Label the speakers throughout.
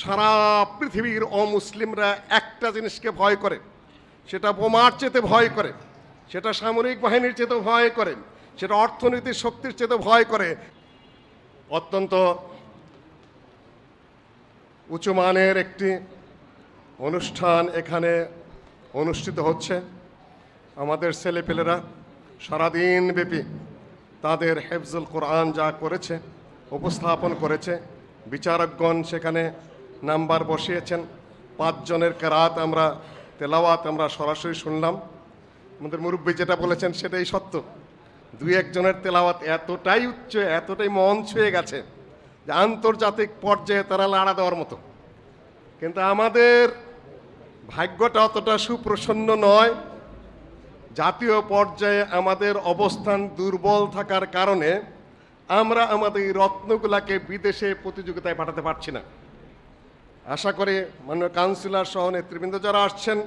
Speaker 1: সারা পৃথিবীর অমুসলিমরা একটা জিনিসকে ভয় করে। সেটা বোমার চেতে ভয় করে, সেটা সামরিক বাহিনীর চেতে ভয় করে, সেটা অর্থনৈতিক শক্তির চেতে ভয় করে। অত্যন্ত উঁচু মানের একটি অনুষ্ঠান এখানে অনুষ্ঠিত হচ্ছে। আমাদের ছেলেপেলেরা সারাদিন ব্যাপী তাদের হেফজুল কোরআন যা করেছে, উপস্থাপন করেছে, বিচারকগণ সেখানে নাম্বার বসিয়েছেন। পাঁচজনের কেরাত আমরা, তেলাওয়াত আমরা সরাসরি শুনলাম। আমাদের মুরব্বী যেটা বলেছেন সেটাই সত্য। দুই একজনের তেলাওয়াত এতটাই উচ্চ, এতটাই মন ছুঁয়ে গেছে যে আন্তর্জাতিক পর্যায়ে তারা লাড়া দেওয়ার মতো। কিন্তু আমাদের ভাগ্যটা অতটা সুপ্রসন্ন নয়। জাতীয় পর্যায়ে আমাদের অবস্থান দুর্বল থাকার কারণে আমরা আমাদের রত্নগুলাকে বিদেশে প্রতিযোগিতায় পাঠাতে পারছি না। আশা করি মাননীয় কাউন্সিলর সহ নেতৃবৃন্দ যারা আসছেন,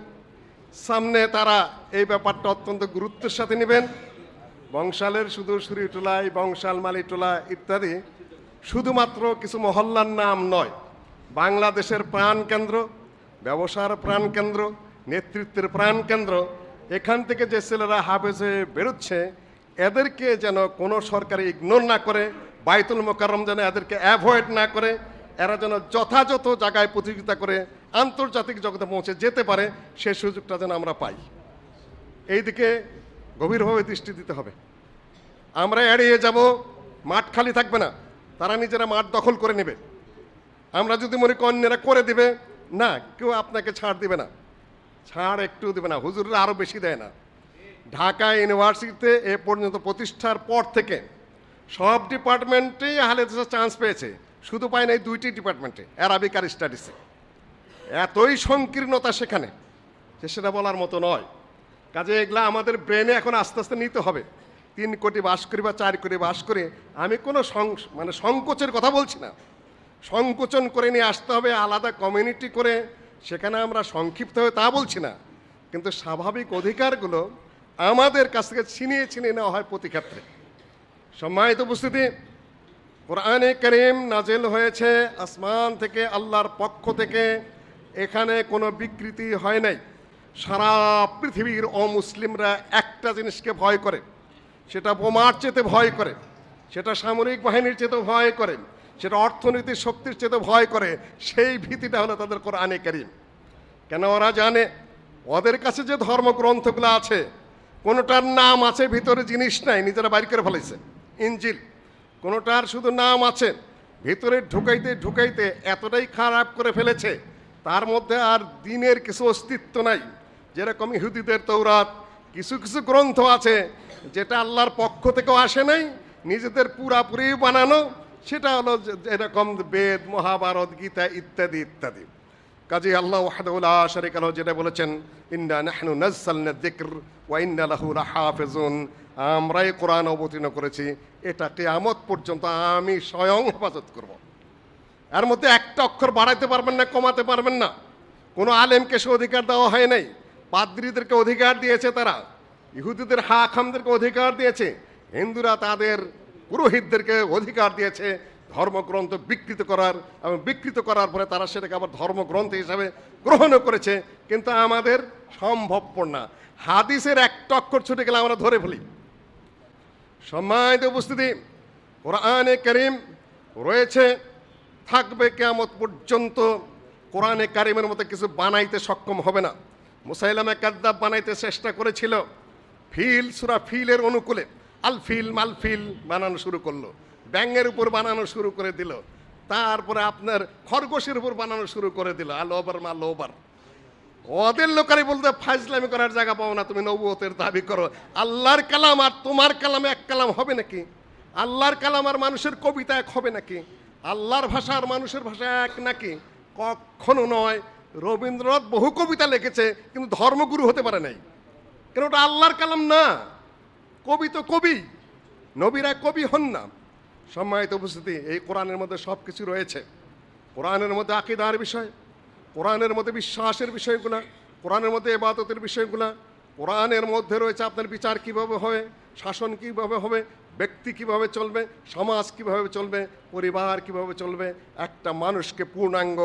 Speaker 1: সামনে তারা এই ব্যাপারটা অত্যন্ত গুরুত্বের সাথে নেবেন। বংশালের শুধু সুরিটোলা এই বংশাল মালিটোলা ইত্যাদি শুধুমাত্র কিছু মহল্লার নাম নয়, বাংলাদেশের প্রাণকেন্দ্র ব্যবসার প্রাণকেন্দ্র নেতৃত্বের প্রাণকেন্দ্র এখান থেকে যে ছেলেরা হাফেজে বেরোচ্ছে, এদেরকে যেন কোনো সরকারি ইগনোর না করে, বাইতুল মোকাররম যেন এদেরকে অ্যাভয়েড না করে এরা যেন যথাযথ জায়গায় প্রতিযোগিতা করে আন্তর্জাতিক জগতে পৌঁছে যেতে পারে, সে সুযোগটা যেন আমরা পাই। এই দিকে গভীরভাবে দৃষ্টি দিতে হবে। আমরা এড়িয়ে যাব, মাঠ খালি থাকবে না, তারা নিজেরা মাঠ দখল করে নেবে। আমরা যদি মনে অন্যেরা করে দিবে, না, কেউ আপনাকে ছাড় দিবে না। ছাড় একটু দেবে না, হুজুররা আরও বেশি দেয় না। ঢাকা ইউনিভার্সিটিতে এ পর্যন্ত প্রতিষ্ঠার পর থেকে সব ডিপার্টমেন্টেই হালেদেশে চান্স পেয়েছে। শুধু পায় নাই দুইটি ডিপার্টমেন্টে অ্যারাবিক আর স্টাডিসে এতই সংকীর্ণতা সেখানে যে সেটা বলার মতো নয়। কাজে এগুলা আমাদের ব্রেনে এখন আস্তে আস্তে নিতে হবে। তিন কোটি বাস করি বা চার কোটি বাস করে আমি কোনো মানে সংকোচের কথা বলছি না। সংকোচন করে নিয়ে আসতে হবে, আলাদা কমিউনিটি করে, সেখানে আমরা সংক্ষিপ্ত হয়ে তা বলছি না। কিন্তু স্বাভাবিক অধিকারগুলো আমাদের কাছ থেকে ছিনিয়ে ছিনিয়ে নেওয়া হয় প্রতি ক্ষেত্রে সম্মানিত উপস্থিতি কোরআনে করিম নাজেল হয়েছে আসমান থেকে আল্লাহর পক্ষ থেকে। এখানে কোনো বিকৃতি হয় নাই। সারা পৃথিবীর অমুসলিমরা একটা জিনিসকে ভয় করে। সেটা বোমার চেতে ভয় করে। সেটা সামরিক বাহিনীর চেতে ভয় করে। সেটা অর্থনৈতিক শক্তির চেতে ভয় করে। সেই ভীতিটা হলো তাদের কোরআনে করিম। কেন ওরা জানে? ওদের কাছে যে ধর্মগ্রন্থগুলো আছে, কোনোটার নাম আছে, ভিতরে জিনিস নাই, নিজেরা বাইর করে ফেলেছে ইঞ্জিল কোনোটার শুধু নাম আছে। ভিতরে ঢুকাইতে ঢুকাইতে এতটাই খারাপ করে ফেলেছে। তার মধ্যে আর দিনের কিছু অস্তিত্ব নাই। যেরকম ইহুদিদের তৌরাত কিছু কিছু গ্রন্থ আছে যেটা আল্লাহর পক্ষ থেকেও আসে নাই, নিজেদের পুরাপুরি বানানো। সেটা হলো এরকম বেদ, মহাভারত, গীতা ইত্যাদি ইত্যাদি। কাজী আল্লাহ ওয়াহদাহুল্লাহ শরিক আল্লাহ যেটা বলেছেন, ইন্না নাহনু নাজ্জালনা যিকর ওয়া ইন্না আমরাই কোরআন অবতীর্ণ করেছি, এটা কিয়ামত পর্যন্ত আমি স্বয়ং হেফাজত করব। এর মধ্যে একটা অক্ষর বাড়াইতে পারবেন না, কমাতে পারবেন না। কোনো আলেমকে সে অধিকার দেওয়া হয় নাই। পাদ্রীদেরকে অধিকার দিয়েছে তারা, ইহুদিদের হা হাখামদেরকে অধিকার দিয়েছে, হিন্দুরা তাদের পুরোহিতদেরকে অধিকার দিয়েছে ধর্মগ্রন্থ বিকৃত করার এবং বিকৃত করার পরে তারা সেটাকে আবার ধর্মগ্রন্থ হিসাবে গ্রহণও করেছে, কিন্তু আমাদের সম্ভবপর না। হাদিসের একটা অক্ষর ছুটে গেলে আমরা ধরে ফেলি। সম্মানিত উপস্থিতি, কোরআনে করিম রয়েছে, থাকবে কেয়ামত পর্যন্ত কোরআনে কারিমের মতো কিছু বানাইতে সক্ষম হবে না। মুসাইলামে কাদ্দাব বানাইতে চেষ্টা করেছিল। ফিল, সুরা ফিলের অনুকূলে আলফিল মালফিল বানানো শুরু করল। ব্যাঙের উপর বানানো শুরু করে দিল। তারপরে আপনার খরগোশের উপর বানানো শুরু করে দিল। আল মাল ওভার ওদের লোকারই বলতে ফাজলামি করার জায়গা পাও না, তুমি নবুয়তের দাবি করো। আল্লাহর কালাম আর তোমার কালামে এক কালাম হবে নাকি? আল্লাহর কালাম আর মানুষের কবিতা এক হবে নাকি? আল্লাহর ভাষা আর মানুষের ভাষা এক নাকি? কখনো নয়। রবীন্দ্রনাথ বহু কবিতা লিখেছে, কিন্তু ধর্মগুরু হতে পারে নাই। কেন ওটা আল্লাহর কালাম না? কবি তো কবি। নবীরা কবি হন না। সম্মানিত উপস্থিতি, এই কোরআনের মধ্যে সব কিছু রয়েছে। কোরআনের মধ্যে আকিদার বিষয়, কোরআনের মধ্যে বিশ্বাসের বিষয়গুলা, কোরআনের মধ্যে এবাদতের বিষয়গুলা, কোরআনের মধ্যে রয়েছে আপনার বিচার কীভাবে হবে, শাসন কীভাবে হবে, ব্যক্তি কীভাবে চলবে, সমাজ কীভাবে চলবে, পরিবার কীভাবে চলবে, একটা মানুষকে পূর্ণাঙ্গ,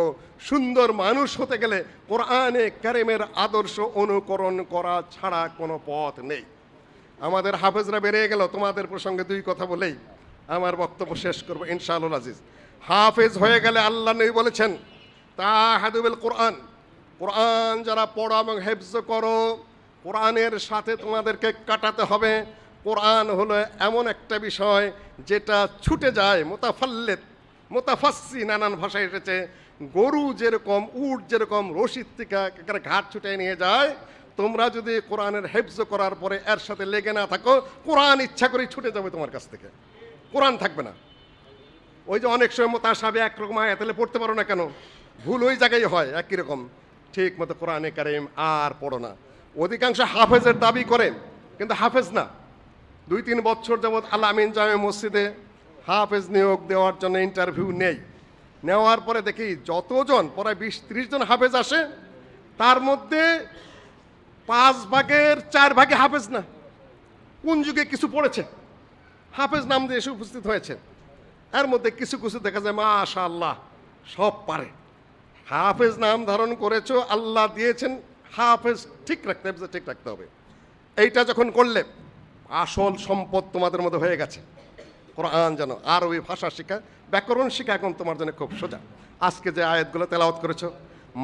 Speaker 1: সুন্দর মানুষ হতে গেলে কোরআনে কারিমের আদর্শ অনুকরণ করা ছাড়া কোনো পথ নেই। আমাদের হাফেজরা বেরিয়ে গেল, তোমাদের প্রসঙ্গে দুই কথা বলেই। আমার বক্তব্য শেষ করব, ইনশাআল্লাহ আজিজ হাফেজ হয়ে গেলে আল্লাহ নবী বলেছেন তা হাদুবেল কোরআন। কোরআন যারা পড়ো এবং হেফজ করো, কোরআনের সাথে তোমাদেরকে কাটাতে হবে। কোরআন হলো এমন একটা বিষয় যেটা ছুটে যায় মোতাফাল্লেত মোতাফাসি নানান ভাষায় এসেছে। গরু যেরকম, উট যেরকম রশিদ থেকে ঘাট ছুটে নিয়ে যায়। তোমরা যদি কোরআনের হেফজ করার পরে এর সাথে লেগে না থাকো, কোরআন ইচ্ছা করেই ছুটে যাবে তোমার কাছ থেকে। কোরআন থাকবে না। ওই যে অনেক সময় মোতাসাবে একরকম আয়াত তাহলে পড়তে পারো না কেন? ভুল ওই জায়গায় হয়, একই রকম। ঠিক মতো কোরআনে কারিম আর পড়ো না। অধিকাংশ হাফেজের দাবি করে, কিন্তু হাফেজ না। দুই তিন বছর যাবৎ আল আমিন জামে মসজিদে হাফেজ নিয়োগ দেওয়ার জন্য ইন্টারভিউ নেই। নেওয়ার পরে দেখি যতজন, প্রায় বিশ ত্রিশ জন হাফেজ আসে, তার মধ্যে পাঁচ ভাগের চার ভাগে হাফেজ না। কোন যুগে কিছু পড়েছে? হাফেজ নাম দিয়ে এসে উপস্থিত হয়েছে এর মধ্যে কিছু কিছু দেখা যায় মাশা আল্লাহ সব পারে। হাফেজ নাম ধারণ করেছ, আল্লাহ দিয়েছেন, হাফেজ ঠিক রাখতে হবে, ঠিক রাখতে হবে। এইটা যখন করলে, আসল সম্পদ তোমাদের মধ্যে হয়ে গেছে। কোরআন যেন আর ওই ভাষা শেখা, ব্যাকরণ শেখা এখন তোমার জন্য খুব সোজা। আজকে যে আয়াতগুলো তেলাওয়াত করেছ,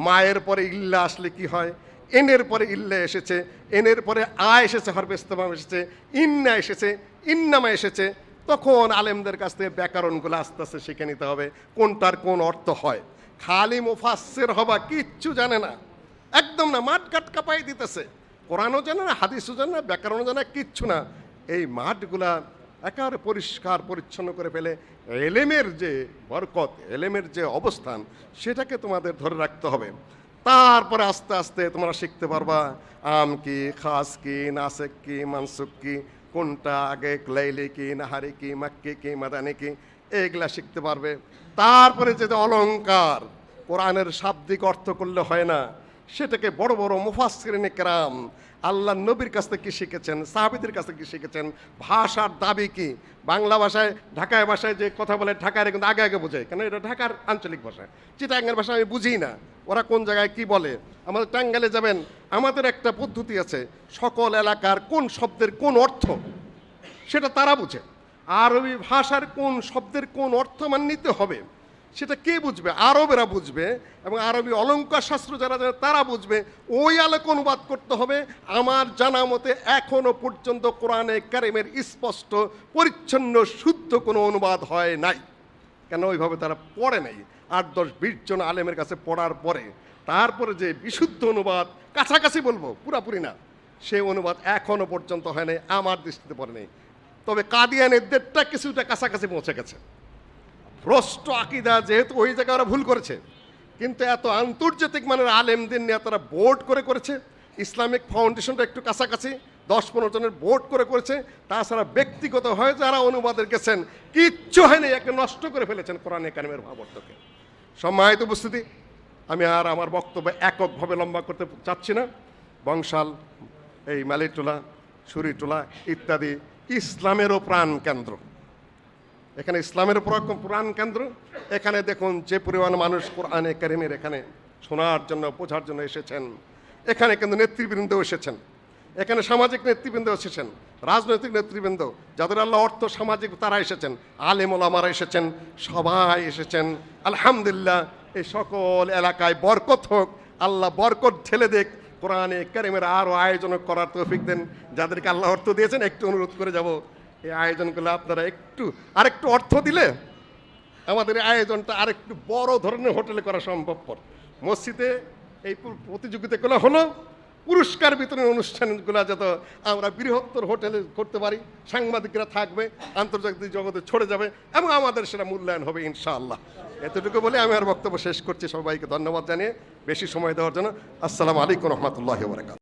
Speaker 1: মায়ের পরে ইল্লা আসলে কি হয়? এনের পরে ইল্লা এসেছে, এনের পরে আ এসেছে হরবেস্তমাম এসেছে, ইন্না এসেছে, ইন্নামা এসেছে। তখন আলেমদের কাছ থেকে ব্যাকরণগুলো আস্তে আস্তে শিখে নিতে হবে, কোনটার কোন অর্থ হয়। খালি মুফাসসির হবা কিচ্ছু জানে না। একদম না, মাঠ কাট কাপাই দিতেছে। কোরআনও জানে না, হাদিসও জানে না, ব্যাকরণও জানে না, কিচ্ছু না। এই মাঠগুলা একেবারে পরিষ্কার, পরিচ্ছন্ন করে ফেলে, এলেমের যে বরকত, এলেমের যে অবস্থান, সেটাকে তোমাদের ধরে রাখতে হবে। তারপরে আস্তে আস্তে তোমরা শিখতে পারবা আম কি, খাস কি, নাসেক কি মানসুক কি, কোনটা আগে, লাইলি কি, নাহারি কি, মাক্কি কি, মাদানি কি এগুলা শিখতে পারবে। তারপরে যে অলঙ্কার কোরআনের শাব্দিক অর্থ করলে হয় না, সেটাকে বড় বড় মুফাসরিনে কেরাম আল্লাহ নবীর কাছ থেকে কী শিখেছেন, সাহাবিদের কাছ থেকে কি শিখেছেন। ভাষার দাবি কি? বাংলা ভাষায়, ঢাকায় ভাষায় যে কথা বলে, ঢাকায় কিন্তু আগে আগে বোঝায়। কেন? এটা ঢাকার আঞ্চলিক ভাষা। চিটাঙ্গের ভাষা আমি বুঝি না। ওরা কোন জায়গায় কি বলে? আমাদের টাঙ্গালে যাবেন, আমাদের একটা পদ্ধতি আছে, সকল এলাকার কোন শব্দের কোন অর্থ, সেটা তারা বুঝে। আরবি ভাষার কোন শব্দের কোন অর্থ মান নিতে হবে? সেটা কে বুঝবে? আরবেরা বুঝবে এবং আরবি অলঙ্কার শাস্ত্র যারা জানে তারা বুঝবে। ওই আলোক অনুবাদ করতে হবে। আমার জানা মতে এখনও পর্যন্ত কোরআনে কারিমের স্পষ্ট, পরিচ্ছন্ন, শুদ্ধ কোনো অনুবাদ হয় নাই। কেন? ওইভাবে তারা পড়ে নাই। আট দশ বিশ জন আলেমের কাছে পড়ার পরে। তারপরে যে বিশুদ্ধ অনুবাদ, কাছাকাছি বলব, পুরাপুরি না। সে অনুবাদ এখনও পর্যন্ত হয় নাই, আমার দৃষ্টিতে পড়ে নেই। তবে কাদিয়ানের দেড়টা কিছুটা কাছাকাছি পৌঁছে গেছে। ভ্রষ্ট আকিদা যেহেতু ওই জায়গায় ওরা ভুল করেছে। কিন্তু এত আন্তর্জাতিক মানের আলেমদের নিয়ে তারা বোর্ড করে করেছে, ইসলামিক ফাউন্ডেশনটা একটু কাছাকাছি, দশ পনেরো জনের বোর্ড করে করেছে, তাছাড়া ব্যক্তিগত হয়ে যারা অনুবাদের গেছেন, কিচ্ছু হয়নি, একে নষ্ট করে ফেলেছেন কোরআন কারিমের ভাবার্থকে সম্মানিত উপস্থিতি, আমি আর আমার বক্তব্য এককভাবে লম্বা করতে চাচ্ছি না। বংশাল, এই মালিটোলা, সুরিটোলা ইত্যাদি ইসলামেরও প্রাণ কেন্দ্র এখানে ইসলামের পুরাণ কেন্দ্র? এখানে দেখুন যে পরিমাণ মানুষ কোরআনে কারিমের এখানে শোনার জন্য, বোঝার জন্য এসেছেন। এখানে কিন্তু নেতৃবৃন্দ এসেছেন। এখানে সামাজিক নেতৃবৃন্দ এসেছেন, রাজনৈতিক নেতৃবৃন্দ, যাদের আল্লাহ অর্থ সামাজিক, তারা এসেছেন, আলেম এসেছেন, সবাই এসেছেন। আলহামদুলিল্লাহ, এই সকল এলাকায় বরকত হোক, আল্লাহ বরকত ঠেলে দেখ, কোরআনে কারিমের আরও আয়োজন করার তৌফিক দেন। যাদেরকে আল্লাহ অর্থ দিয়েছেন, একটু অনুরোধ করে যাব। এই আয়োজনগুলো আপনারা একটু, আরেকটু অর্থ দিলে আমাদের আয়োজনটা আরেকটু বড় ধরনের হোটেলে করা সম্ভবপর। মসজিদে এই প্র- প্রতিযোগিতাগুলো হলো, পুরস্কার বিতরণ অনুষ্ঠানগুলো যত আমরা বৃহত্তর হোটেলে করতে পারি, সাংবাদিকরা থাকবে, আন্তর্জাতিক জগতে ছড়ে যাবে এবং আমাদের সেটা মূল্যায়ন হবে ইনশাআল্লাহ। এতটুকু বলে আমি আর বক্তব্য শেষ করছি। সবাইকে ধন্যবাদ জানিয়ে বেশি সময় দেওয়ার জন্য। আসসালামু আলাইকুম রহমতুল্লাহ বরকাত